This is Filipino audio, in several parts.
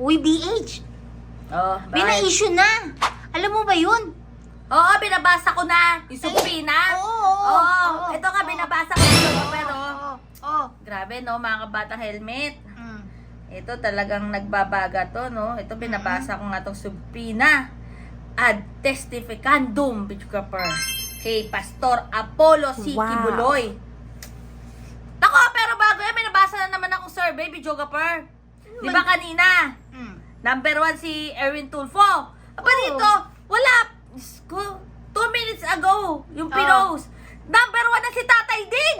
Uy, BH. Oh, Bina-issue na. Alam mo ba yun? Oo, binabasa ko na. Yung supina. Oo, oo, Oo, ito nga, oo. binabasa ko ito. Pero, Oo. Oo. grabe no, mga kabatang helmet. Mm. Ito talagang nagbabaga to, no? Ito binabasa ko nga itong subpina ad testificandum, Bitchcrapper, kay Pastor Apollo C. Wow. Kibuloy. Nako, pero bago yan, may nabasa na naman akong survey, Bitchcrapper. Di ba kanina? Mm. Number one si Erwin Tulfo. Aba Oo. dito, wala. Diyos ko, two minutes ago, yung Oo. pinost. Number one na si Tatay Dig.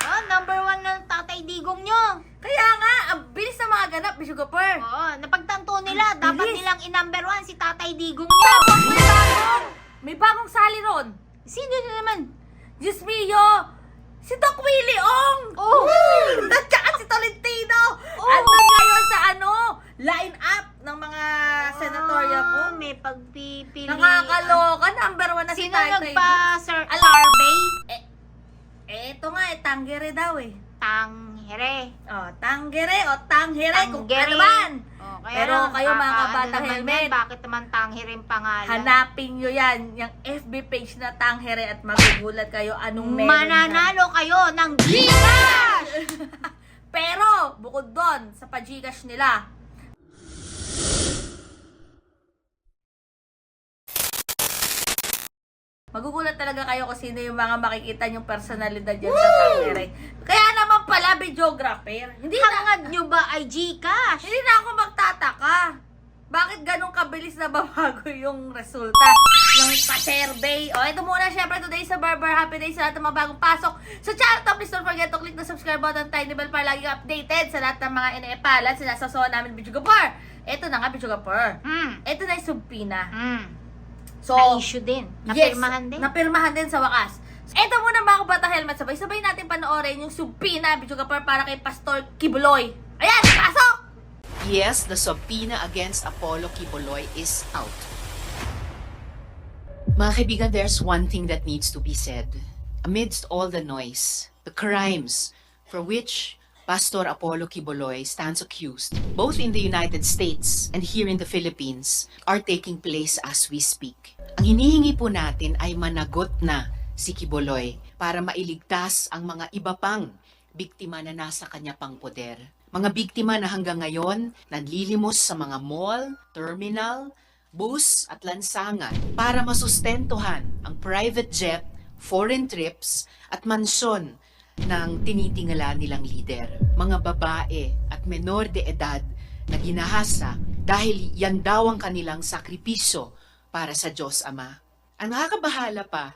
Ah, number one ng tatay digong nyo. Kaya nga, ang bilis na mga ganap, Bitchcrapper. Oo, napagtanto nila, Ang dapat bilis. nilang i-number one si tatay digong nyo. Tapos may bagong, may bagong sali ron. Sino na naman? Diyos mio, si Doc Willie Ong. Oh. At saka si Tolentino. Daw eh. Tanghere. Oh, tanggere o tanghere kung ano man. Oh, Pero lang, kayo, mga kaka- kabata ano naman helmet. yan, bakit naman tanghere yung pangalan? Hanapin nyo yan, yung FB page na tanghere at magugulat kayo anong meron dyan. Mananalo kayo ng Gcash! Pero, bukod doon, sa pa-Gcash nila, Magugulat talaga kayo kung sino yung mga makikita yung personalidad dyan sa Tangere. Kaya naman pala, videographer. Hindi na, Hangad nyo ba ay Gcash? hindi na ako magtataka. Bakit ganun kabilis na babago yung resulta ng pa-survey? O, ito muna syempre today sa Barber. Happy day sa lahat ng mga bagong pasok sa channel to. Please don't forget to click the subscribe button, tiny bell para lagi updated sa lahat ng mga ine-epalan. Sinasasawa namin, Bicho Gapar. Ito na nga, Bicho Gapar. Hmm. Ito na yung subpina. Hmm. So, Na-issue din. Napirmahan yes, din. Napirmahan din sa wakas. Ito muna mga kabata helmet, sabay-sabay natin panoorin yung subpina, Bicho Gapar, para kay Pastor Kibuloy. Ayan, pasok! Yes, the subpoena against Apollo Kiboloy is out. Mga kaibigan, there's one thing that needs to be said. Amidst all the noise, the crimes for which Pastor Apollo Kiboloy stands accused, both in the United States and here in the Philippines, are taking place as we speak. Ang hinihingi po natin ay managot na si Kiboloy para mailigtas ang mga iba pang biktima na nasa kanya pang poder. Mga biktima na hanggang ngayon nanlilimos sa mga mall, terminal, bus at lansangan para masustentuhan ang private jet, foreign trips at mansyon ng tinitingala nilang lider. Mga babae at menor de edad na ginahasa dahil yan daw ang kanilang sakripisyo para sa Diyos Ama. Ang nakakabahala pa,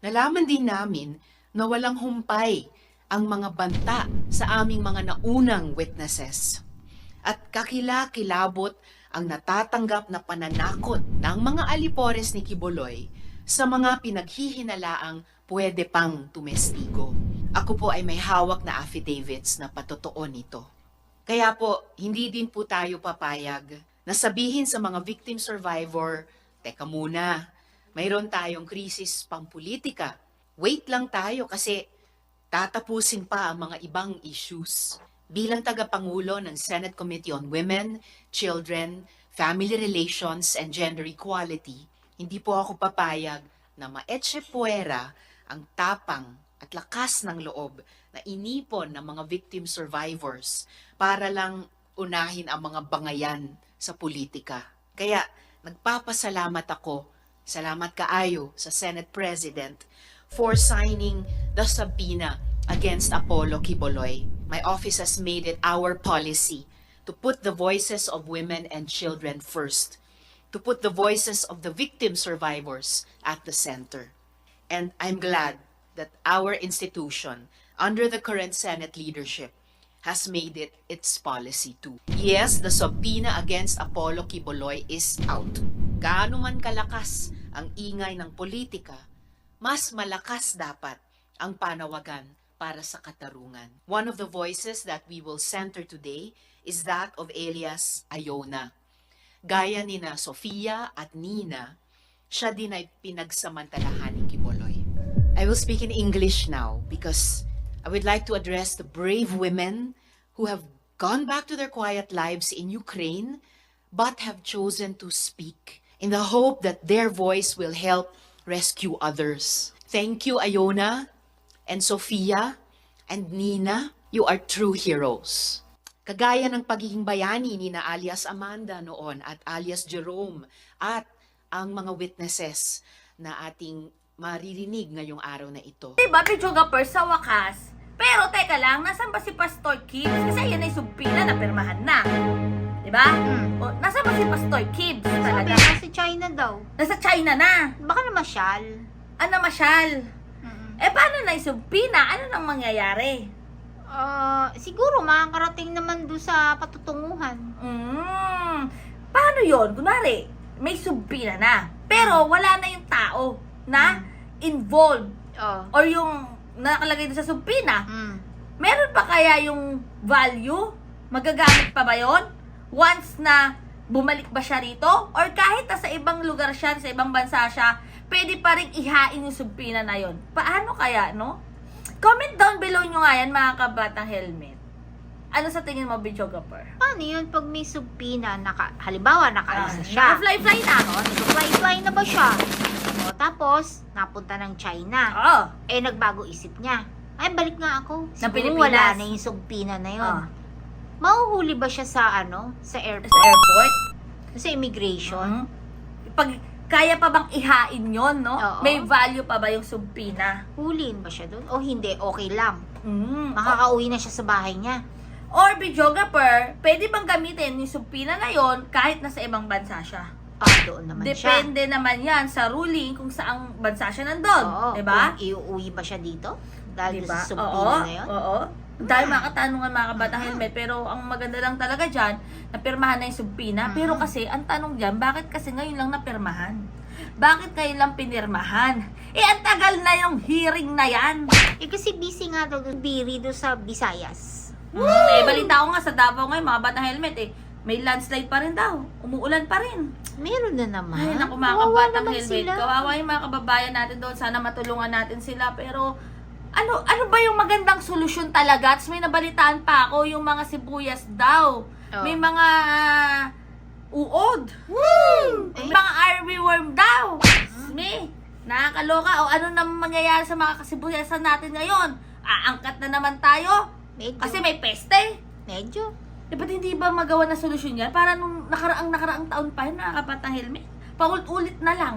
nalaman din namin na walang humpay ang mga banta sa aming mga naunang witnesses. At kakila-kilabot ang natatanggap na pananakot ng mga alipores ni Kiboloy sa mga pinaghihinalaang pwede pang tumestigo. Ako po ay may hawak na affidavits na patotoo nito. Kaya po, hindi din po tayo papayag na sabihin sa mga victim survivor, teka muna, mayroon tayong krisis pampolitika. Wait lang tayo kasi tatapusin pa ang mga ibang issues. Bilang tagapangulo ng Senate Committee on Women, Children, Family Relations, and Gender Equality, hindi po ako papayag na maetse puera ang tapang at lakas ng loob na inipon ng mga victim survivors para lang unahin ang mga bangayan sa politika. Kaya nagpapasalamat ako, salamat kaayo sa Senate President for signing the subpoena against Apollo Kiboloy. My office has made it our policy to put the voices of women and children first, to put the voices of the victim survivors at the center. And I'm glad that our institution, under the current Senate leadership, has made it its policy too. Yes, the subpoena against Apollo Kiboloy is out. Gaano man kalakas ang ingay ng politika, mas malakas dapat ang panawagan para sa katarungan. One of the voices that we will center today is that of Elias Ayona. Gaya ni na Sofia at Nina, siya din ay pinagsamantalahan ni Kiboloy. I will speak in English now because I would like to address the brave women who have gone back to their quiet lives in Ukraine but have chosen to speak in the hope that their voice will help rescue others. Thank you, Iona and Sophia and Nina. You are true heroes. Kagaya ng pagiging bayani ni na alias Amanda noon at alias Jerome at ang mga witnesses na ating maririnig ngayong araw na ito. Diba, Pichugapers, sa wakas? Pero teka lang, nasan ba si Pastor Kibbs? Kasi yan ay sumpila na pirmahan na. Diba? Hmm. O, nasan ba si Pastor Kibbs Sabi, talaga? nasa China daw. Nasa China na. Baka na masyal. Ano masyal? Mm-mm. Eh, paano na isumpina? Ano nang mangyayari? Ah, siguro makakarating naman doon sa patutunguhan. Mm, paano yon? Kunwari, may sumpina na. Pero wala na yung tao na involved Oh. or yung nakalagay doon sa sumpina. Mm. Meron pa kaya yung value? Magagamit pa ba yon? Once na bumalik ba siya rito? Or kahit na sa ibang lugar siya, sa ibang bansa siya, pwede pa rin ihain yung sumpina na yon. Paano kaya, no? Comment down below nyo nga yan, mga kabatang helmet. Ano sa tingin mo, videographer? Paano yun pag may subpina, naka, halimbawa nakaalis na siya? Fly-fly na. O, nag-fly-fly na ba siya? O, tapos, napunta ng China. Oo. Eh, nagbago isip niya. Ay, balik nga ako. Sa Siguro Pilipinas. wala na yung subpina na yun. Ah. Mahuhuli ba siya sa ano? Sa Sa airport? airport. Sa immigration? Mhm. Pag kaya pa bang ihain yon, no? Oo. May value pa ba yung sumpina? Huliin ba siya doon? O hindi, okay lang. Mm. Makakauwi na siya sa bahay niya. Or videographer, pwede bang gamitin yung sumpina na yon kahit nasa ibang bansa siya? Ah, doon naman siya. Depende naman yan sa ruling kung saang bansa siya nandun. Oo. Diba? Kung iuwi ba siya dito? Dahil Diba? sa subpina Oo. na yun? Oo. Dahil mga katanungan mga kabatang helmet, pero ang maganda lang talaga dyan, napirmahan na yung sumpina. Mhm. Pero kasi, ang tanong dyan, bakit kasi ngayon lang napirmahan? Bakit ngayon lang pinirmahan? Eh, ang tagal na yung hearing na yan. Eh kasi busy nga daw biri doon sa Visayas. Mm, eh, balita ko nga sa Davao ngayon, mga batang helmet eh, may landslide pa rin daw. Umuulan pa rin. Meron na naman. Ay, naku mga Kawawa kabatang naman helmet. sila. Kawawa yung mga kababayan natin doon. Sana matulungan natin sila. Pero, ano ano ba yung magandang solusyon talaga? Tapos may nabalitaan pa ako, yung mga sibuyas daw. Oh. May mga ah, uod. May mga armyworm daw. Me, nakakaloka. O ano na mangyayari sa mga kasibuyasan natin ngayon? Aangkat na naman tayo. Medyo. Kasi may peste. medyo. Eh, ba't hindi ba magawa na solusyon yan? Para nung nakaraang nakaraang taon pa yun, nakakapatang helmet. Paulit-ulit na lang.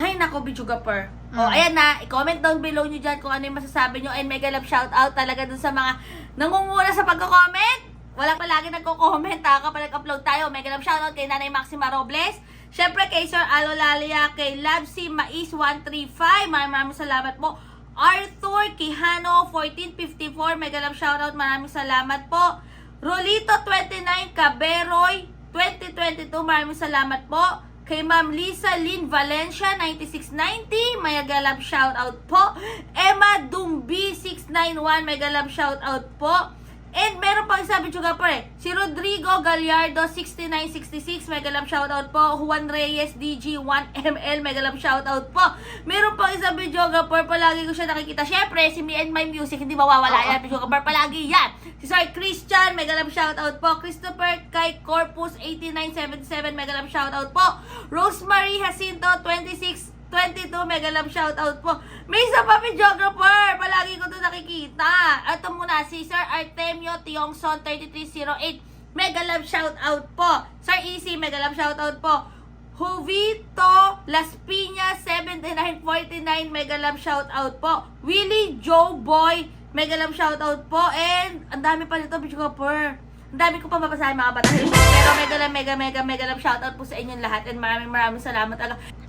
Ay, nako, Bichugapur. O, Mm. ayan na. I-comment down below nyo dyan kung ano yung masasabi nyo. And mega love shout out talaga dun sa mga nangunguna sa pagko-comment. Walang palagi nagko-comment ha kapag nag-upload tayo. Mega love shout out kay Nanay Maxima Robles. Siyempre kay Sir Alo Lalia, kay Labsi Mais 135. Maraming maraming salamat po. Arthur Quijano 1454. Mega love shout out. Maraming salamat po. Rolito 29 Caberoy 2022. Maraming salamat po. Kay Ma'am Lisa Lynn Valencia 9690. Mega love shout out po. Emma Dumbi 691. Mega love shout out po. And meron pang isa video ka eh. Si Rodrigo Gallardo 6966, mega love shoutout po. Juan Reyes DG 1ML, mega love shoutout po. Meron pang isa video ka palagi ko siya nakikita. Syempre, si Me and My Music, hindi mawawala yan. Video ka palagi yan. Si Sir Christian, mega love shoutout po. Christopher Kai Corpus 8977, mega love shoutout po. Rosemary Jacinto 26 22, mega love shoutout po. May isa pa videographer. Palagi ko to nakikita. Ito muna, si Sir Artemio Tiongson 3308. Mega love shoutout po. Sir Easy, mega love shoutout po. Jovito Las Piñas 7949, mega love shoutout po. Willie Joe Boy, mega love shoutout po. And ang dami pa nito, videographer. Ang dami ko pa mabasahin mga bata. Pero mega love, mega, mega, mega love shoutout po sa inyong lahat. And maraming maraming salamat.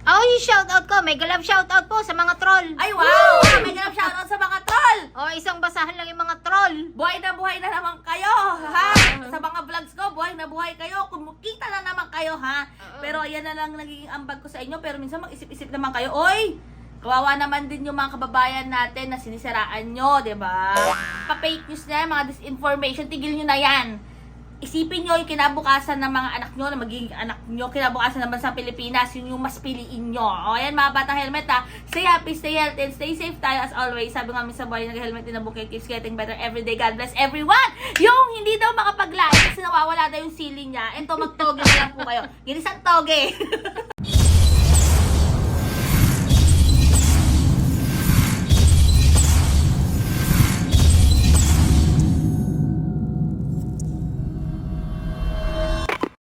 Oh, yung shoutout ko. Mega love shoutout po sa mga troll. Ay, wow! Mega love shoutout sa mga troll! Oh, isang basahan lang yung mga troll. Buhay na buhay na naman kayo, ha? Sa mga vlogs ko, buhay na buhay kayo. Kumukita na naman kayo, ha? Pero ayan na lang nagiging ambag ko sa inyo. Pero minsan mag-isip-isip naman kayo, Oy! Kawawa naman din yung mga kababayan natin na sinisiraan nyo, di ba? Pa-fake news na yan, mga disinformation, tigil nyo na yan. Isipin nyo yung kinabukasan ng mga anak nyo na magiging anak nyo, kinabukasan naman sa Pilipinas, yun yung mas piliin nyo. O, ayan mga batang helmet ha. Stay happy, stay healthy, and stay safe tayo as always. Sabi nga sa buhay, nag-helmet in a bouquet keeps getting better every day. God bless everyone! Yung hindi daw makapag-live kasi nawawala daw yung sili niya, ito magtoge na lang po kayo. Ginisang toge!